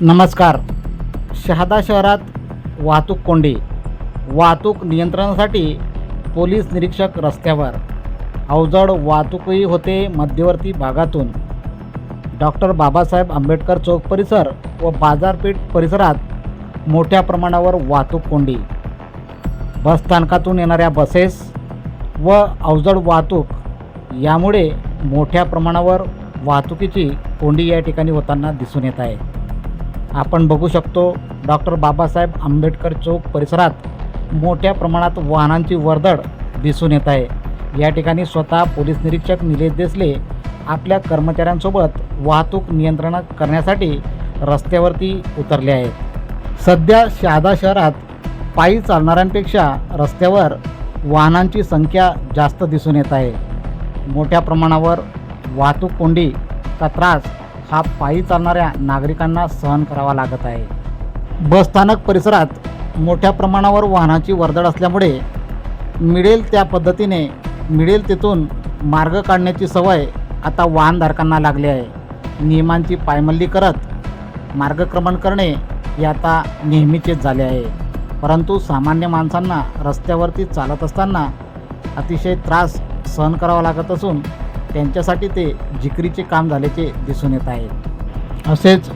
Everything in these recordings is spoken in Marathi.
नमस्कार. शहादा शहरात वाहतूक कोंडी. वाहतूक नियंत्रणासाठी पोलीस निरीक्षक रस्त्यावर. अवजड वाहतूकही होते मध्यवर्ती भागातून. डॉक्टर बाबासाहेब आंबेडकर चौक परिसर व बाजारपेठ परिसरात मोठ्या प्रमाणावर वाहतूक कोंडी. बसस्थानकातून येणाऱ्या बसेस व अवजड वाहतूक यामुळे मोठ्या प्रमाणावर वाहतुकीची कोंडी या ठिकाणी होताना दिसून येत आहे. आपण बघू शकतो डॉक्टर बाबासाहेब आंबेडकर चौक परिसरात मोठ्या प्रमाणात वाहनांची वर्दळ दिसून येत आहे. या ठिकाणी स्वतः पोलीस निरीक्षक निलेश देसले आपल्या कर्मचाऱ्यांसोबत वाहतूक नियंत्रण करण्यासाठी रस्त्यावरती उतरले आहेत. सध्या शहादा शहरात पायी चालणाऱ्यांपेक्षा रस्त्यावर वाहनांची संख्या जास्त दिसून येत आहे. मोठ्या प्रमाणावर वाहतूक कोंडीचा त्रास हा पायी चालणाऱ्या नागरिकांना सहन करावा लागत आहे. बसस्थानक परिसरात मोठ्या प्रमाणावर वाहनाची वर्दळ असल्यामुळे मिळेल त्या पद्धतीने मिळेल तिथून मार्ग काढण्याची सवय आता वाहनधारकांना लागली आहे. नियमांची पायमल्ली करत मार्गक्रमण करणे हे आता नेहमीचेच झाले आहे. परंतु सामान्य माणसांना रस्त्यावरती चालत असताना अतिशय त्रास सहन करावा लागत असून त्यांच्यासाठी ते जिकरीचे काम झाल्याचे दिसून येत आहे. असेच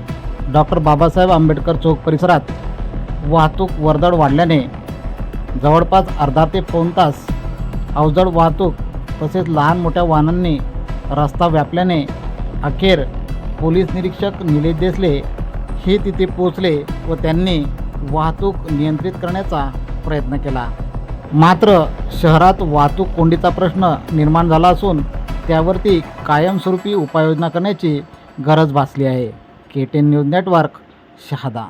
डॉक्टर बाबासाहेब आंबेडकर चौक परिसरात वाहतूक वर्दळ वाढल्याने जवळपास अर्धा ते पाऊण तास अवजड वाहतूक तसेच लहान मोठ्या वाहनांनी रस्ता व्यापल्याने अखेर पोलीस निरीक्षक निलेश देसले हे तिथे पोचले व त्यांनी वाहतूक नियंत्रित करण्याचा प्रयत्न केला. मात्र शहरात वाहतूक कोंडीचा प्रश्न निर्माण झाला असून त्यावरती कायमस्वरूपी उपाययोजना करण्याची गरज भासली आहे. K ten news network Shahada.